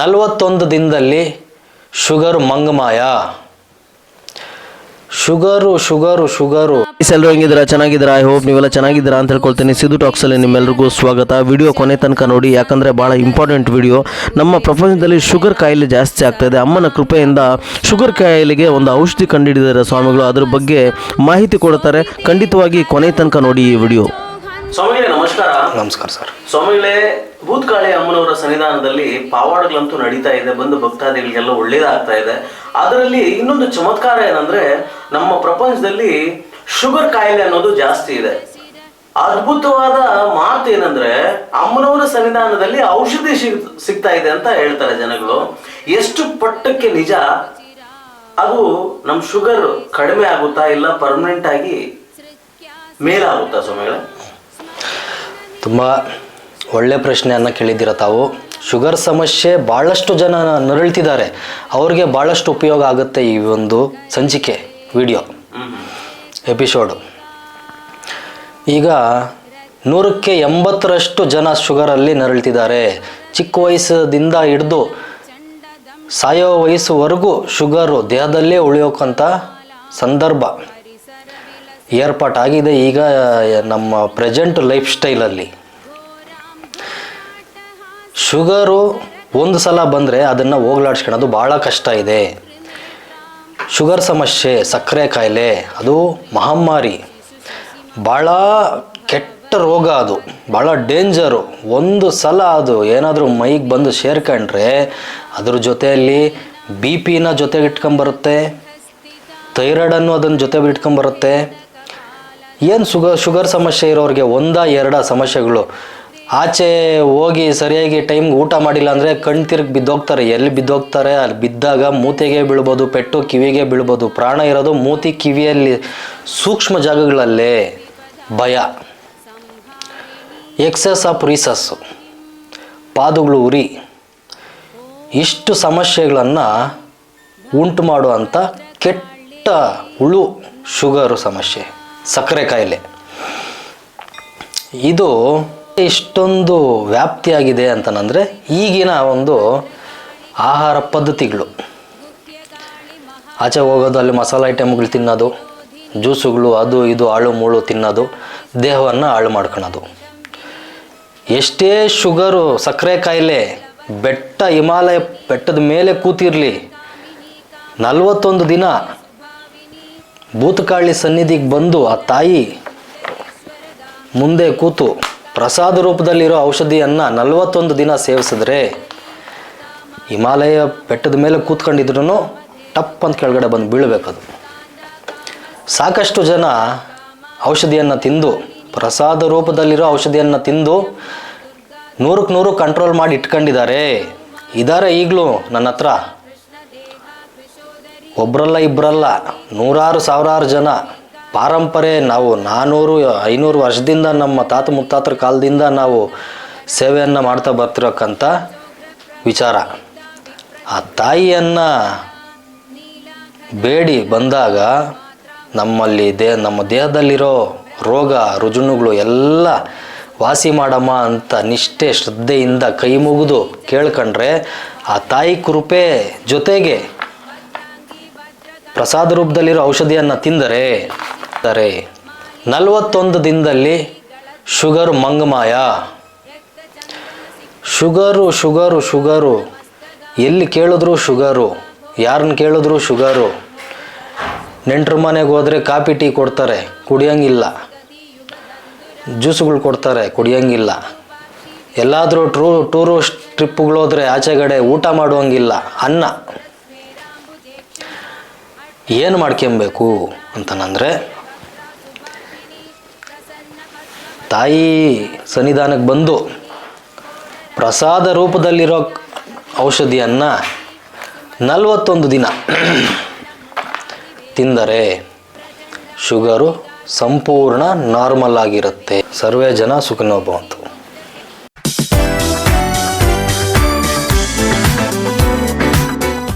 ನಲವತ್ತೊಂದು ದಿನದಲ್ಲಿ sugar ಮಂಗಮಾಯ. Sugar sugar sugar. ಎಲ್ಲರೂ ಹೆಂಗಿದ್ದೀರಾ? ಚೆನ್ನಾಗಿದ್ದೀರಾ? ಐ ಹೋಪ್ ನೀವೆಲ್ಲ ಚೆನ್ನಾಗಿದ್ದೀರಾ ಅಂತ ಹೇಳ್ಕೊಳ್ತೀನಿ. ಸಿದ್ದು ಟಾಕ್ಸಲ್ಲಿ ನಿಮ್ಮೆಲ್ಲರಿಗೂ ಸ್ವಾಗತ. ವಿಡಿಯೋ ಕೊನೆ ತನಕ ನೋಡಿ, ಯಾಕಂದರೆ ಭಾಳ ಇಂಪಾರ್ಟೆಂಟ್ ವಿಡಿಯೋ ನಮ್ಮ ಪ್ರಪಂಚದಲ್ಲಿ ಶುಗರ್ ಕಾಯಿಲೆ ಜಾಸ್ತಿ ಆಗ್ತಾ ಅಮ್ಮನ ಕೃಪೆಯಿಂದ ಶುಗರ್ ಕಾಯಿಲೆಗೆ ಒಂದು ಔಷಧಿ ಕಂಡುಹಿಡಿದಿದ್ದಾರೆ ಸ್ವಾಮಿಗಳು. ಅದ್ರ ಬಗ್ಗೆ ಮಾಹಿತಿ ಕೊಡ್ತಾರೆ. ಖಂಡಿತವಾಗಿ ಕೊನೆ ತನಕ ನೋಡಿ ಈ ವಿಡಿಯೋ ನಮಸ್ಕಾರ ಸರ್. ಸ್ವಾಮಿಗಳೇ, ಭೂತ್ಕಾಳಿ ಅಮ್ಮನವರ ಸನ್ನಿಧಾನದಲ್ಲಿ ಪಾವಾಡಗಳಂತೂ ನಡೀತಾ ಇದೆ, ಬಂದು ಭಕ್ತಾದಿಗಳಿಗೆಲ್ಲ ಒಳ್ಳೇದಾಗ್ತಾ ಇದೆ. ಅದರಲ್ಲಿ ಇನ್ನೊಂದು ಚಮತ್ಕಾರ ಏನಂದ್ರೆ, ನಮ್ಮ ಪ್ರಪಂಚದಲ್ಲಿ ಶುಗರ್ ಕಾಯಿಲೆ ಅನ್ನೋದು ಜಾಸ್ತಿ ಇದೆ. ಅದ್ಭುತವಾದ ಮಾತು ಏನಂದ್ರೆ, ಅಮ್ಮನವರ ಸನ್ನಿಧಾನದಲ್ಲಿ ಔಷಧಿ ಸಿಗ್- ಸಿಗ್ತಾ ಇದೆ ಅಂತ ಹೇಳ್ತಾರೆ ಜನಗಳು. ಎಷ್ಟು ಪಟ್ಟಕ್ಕೆ ನಿಜ, ಅದು ನಮ್ಮ ಶುಗರ್ ಕಡಿಮೆ ಆಗುತ್ತಾ ಇಲ್ಲ ಪರ್ಮನೆಂಟ್ ಆಗಿ ಮೇಲಾಗುತ್ತಾ ಸ್ವಾಮಿಗಳೇ? ತುಂಬ ಒಳ್ಳೆ ಪ್ರಶ್ನೆಯನ್ನು ಕೇಳಿದ್ದೀರ ತಾವು. ಶುಗರ್ ಸಮಸ್ಯೆ ಭಾಳಷ್ಟು ಜನ ನರಳ್ತಿದ್ದಾರೆ. ಅವ್ರಿಗೆ ಭಾಳಷ್ಟು ಉಪಯೋಗ ಆಗುತ್ತೆ ಈ ಒಂದು ಸಂಚಿಕೆ, ವಿಡಿಯೋ, ಎಪಿಸೋಡು. ಈಗ ನೂರಕ್ಕೆ ಎಂಬತ್ತರಷ್ಟು ಜನ ಶುಗರಲ್ಲಿ ನರಳ್ತಿದ್ದಾರೆ. ಚಿಕ್ಕ ವಯಸ್ಸದಿಂದ ಹಿಡಿದು ಸಾಯೋ ವಯಸ್ಸುವರೆಗೂ ಶುಗರು ದೇಹದಲ್ಲೇ ಉಳಿಯೋಕ್ಕಂಥ ಸಂದರ್ಭ. ಏರ್ಪಾಟಾಗಿದೆ ಈಗ ನಮ್ಮ ಪ್ರೆಸೆಂಟ್ ಲೈಫ್ ಸ್ಟೈಲಲ್ಲಿ ಶುಗರು ಒಂದು ಸಲ ಬಂದರೆ ಅದನ್ನು ಹೋಗ್ಲಾಡ್ಸ್ಕೊಳ್ಳೋದು ಭಾಳ ಕಷ್ಟ ಇದೆ. ಶುಗರ್ ಸಮಸ್ಯೆ, ಸಕ್ಕರೆ ಕಾಯಿಲೆ ಅದು ಮಹಾಮಾರಿ. ಭಾಳ ಕೆಟ್ಟ ರೋಗ ಅದು, ಭಾಳ ಡೇಂಜರು ಒಂದು ಸಲ ಅದು ಏನಾದರೂ ಮೈಗೆ ಬಂದು ಸೇರ್ಕೊಂಡ್ರೆ ಅದ್ರ ಜೊತೆಯಲ್ಲಿ ಬಿ ಪಿನ ಜೊತೆಗೆ ಇಟ್ಕೊಂಬರುತ್ತೆ ಥೈರಾಯ್ಡನ್ನು ಅದನ್ನ ಜೊತೆ ಇಟ್ಕೊಂಬರುತ್ತೆ ಏನು ಶುಗರ್ ಶುಗರ್ ಸಮಸ್ಯೆ ಇರೋರಿಗೆ ಒಂದ ಎರಡ ಸಮಸ್ಯೆಗಳು. ಆಚೆ ಹೋಗಿ ಸರಿಯಾಗಿ ಟೈಮ್ಗೆ ಊಟ ಮಾಡಿಲ್ಲ ಅಂದರೆ ಕಣ್ ತಿರುಗಿ ಬಿದ್ದೋಗ್ತಾರೆ. ಎಲ್ಲಿ ಬಿದ್ದೋಗ್ತಾರೆ? ಅಲ್ಲಿ ಬಿದ್ದಾಗ ಮೂತಿಗೆ ಬೀಳ್ಬೋದು, ಪೆಟ್ಟು ಕಿವಿಗೆ ಬೀಳ್ಬೋದು, ಪ್ರಾಣ ಇರೋದು ಮೂತಿ ಕಿವಿಯಲ್ಲಿ, ಸೂಕ್ಷ್ಮ ಜಾಗಗಳಲ್ಲೇ ಭಯ. ಎಕ್ಸಸ್ ಆಫ್ ರೀಸಸ್ಸು ಪಾದಗಳು ಉರಿ. ಇಷ್ಟು ಸಮಸ್ಯೆಗಳನ್ನು ಉಂಟು ಮಾಡುವಂಥ ಕೆಟ್ಟ ಹುಳು ಶುಗರು ಸಮಸ್ಯೆ. ಸಕ್ಕರೆ ಕಾಯಿಲೆ. ಇದು ಇಷ್ಟೊಂದು ವ್ಯಾಪ್ತಿಯಾಗಿದೆ ಅಂತಂದರೆ ಈಗಿನ ಒಂದು ಆಹಾರ ಪದ್ಧತಿಗಳು. ಆಚೆ ಹೋಗೋದು, ಅಲ್ಲಿ ಮಸಾಲೆ ಐಟಮ್ಗಳು ತಿನ್ನೋದು, ಜ್ಯೂಸುಗಳು, ಅದು ಇದು ಹಾಳು ಮೂಳು ತಿನ್ನೋದು, ದೇಹವನ್ನು ಹಾಳು ಮಾಡ್ಕೊಳೋದು. ಎಷ್ಟೇ ಶುಗರು, ಸಕ್ಕರೆ ಕಾಯಿಲೆ, ಬೆಟ್ಟ ಹಿಮಾಲಯ ಬೆಟ್ಟದ ಮೇಲೆ ಕೂತಿರಲಿ, ನಲವತ್ತೊಂದು ದಿನ ಭೂತಕಾಳಿ ಸನ್ನಿಧಿಗೆ ಬಂದು ಆ ತಾಯಿ ಮುಂದೆ ಕೂತು ಪ್ರಸಾದ ರೂಪದಲ್ಲಿರೋ ಔಷಧಿಯನ್ನು ನಲವತ್ತೊಂದು ದಿನ ಸೇವಿಸಿದ್ರೆ ಹಿಮಾಲಯ ಬೆಟ್ಟದ ಮೇಲೆ ಕೂತ್ಕೊಂಡಿದ್ರು ಟಪ್ ಅಂತ ಕೆಳಗಡೆ ಬಂದು ಬೀಳಬೇಕದು. ಸಾಕಷ್ಟು ಜನ ಔಷಧಿಯನ್ನು ತಿಂದು, ಪ್ರಸಾದ ರೂಪದಲ್ಲಿರೋ ಔಷಧಿಯನ್ನು ತಿಂದು ನೂರಕ್ಕೆ ನೂರು ಕಂಟ್ರೋಲ್ ಮಾಡಿ ಇಟ್ಕೊಂಡಿದ್ದಾರೆ. ಇದ್ದಾರೆ ಈಗಲೂ ನನ್ನ ಹತ್ರ. ಒಬ್ಬರಲ್ಲ ಇಬ್ಬರಲ್ಲ ನೂರಾರು ಸಾವಿರಾರು ಜನ. ಪಾರಂಪರೆ, ನಾವು ನಾನ್ನೂರು ಐನೂರು ವರ್ಷದಿಂದ ನಮ್ಮ ತಾತ ಮುತ್ತಾತರ ಕಾಲದಿಂದ ನಾವು ಸೇವೆಯನ್ನು ಮಾಡ್ತಾ ಬರ್ತಿರೋಕ್ಕಂಥ ವಿಚಾರ. ಆ ತಾಯಿಯನ್ನು ಬೇಡಿ ಬಂದಾಗ ನಮ್ಮಲ್ಲಿ ದೇ, ನಮ್ಮ ದೇಹದಲ್ಲಿರೋ ರೋಗ, ರುಜುನುಗಳು ಎಲ್ಲ ವಾಸಿ ಮಾಡಮ್ಮ ಅಂತ ನಿಷ್ಠೆ, ಶ್ರದ್ಧೆಯಿಂದ ಕೈ ಮುಗಿದು ಕೇಳ್ಕೊಂಡ್ರೆ ಆ ತಾಯಿ ಕೃಪೆ ಜೊತೆಗೆ ಪ್ರಸಾದ ರೂಪದಲ್ಲಿರೋ ಔಷಧಿಯನ್ನು ತಿಂದರೆ ತಾರೆ ನಲವತ್ತೊಂದು ದಿನದಲ್ಲಿ ಶುಗರ್ ಮಂಗಮಾಯ. Sugar sugar sugar. ಎಲ್ಲಿ ಕೇಳಿದ್ರು ಶುಗರು. ಯಾರನ್ನ ಕೇಳಿದ್ರು ಶುಗರು. ನೆಂಟ್ರ ಮನೆಗೆ ಹೋದರೆ ಕಾಫಿ, ಟೀ ಕೊಡ್ತಾರೆ, ಕುಡಿಯೋಂಗಿಲ್ಲ. ಜ್ಯೂಸುಗಳು ಕೊಡ್ತಾರೆ, ಕುಡಿಯೋಂಗಿಲ್ಲ. ಎಲ್ಲಾದರೂ ಟ್ರೂ, ಟೂರು ಟ್ರಿಪ್ಗಳೋದ್ರೆ ಆಚೆಗಡೆ ಊಟ ಮಾಡುವಂಗಿಲ್ಲ, ಅನ್ನ. ಏನು ಮಾಡ್ಕೊಬೇಕು ಅಂತಂದರೆ ತಾಯಿ ಸನ್ನಿಧಾನಕ್ಕೆ ಬಂದು ಪ್ರಸಾದ ರೂಪದಲ್ಲಿರೋ ಔಷಧಿಯನ್ನು ನಲವತ್ತೊಂದು ದಿನ ತಿಂದರೆ ಶುಗರು ಸಂಪೂರ್ಣ ನಾರ್ಮಲ್ ಆಗಿರುತ್ತೆ. ಸರ್ವೇ ಜನ ಸುಖನೋ ಭವಂತು.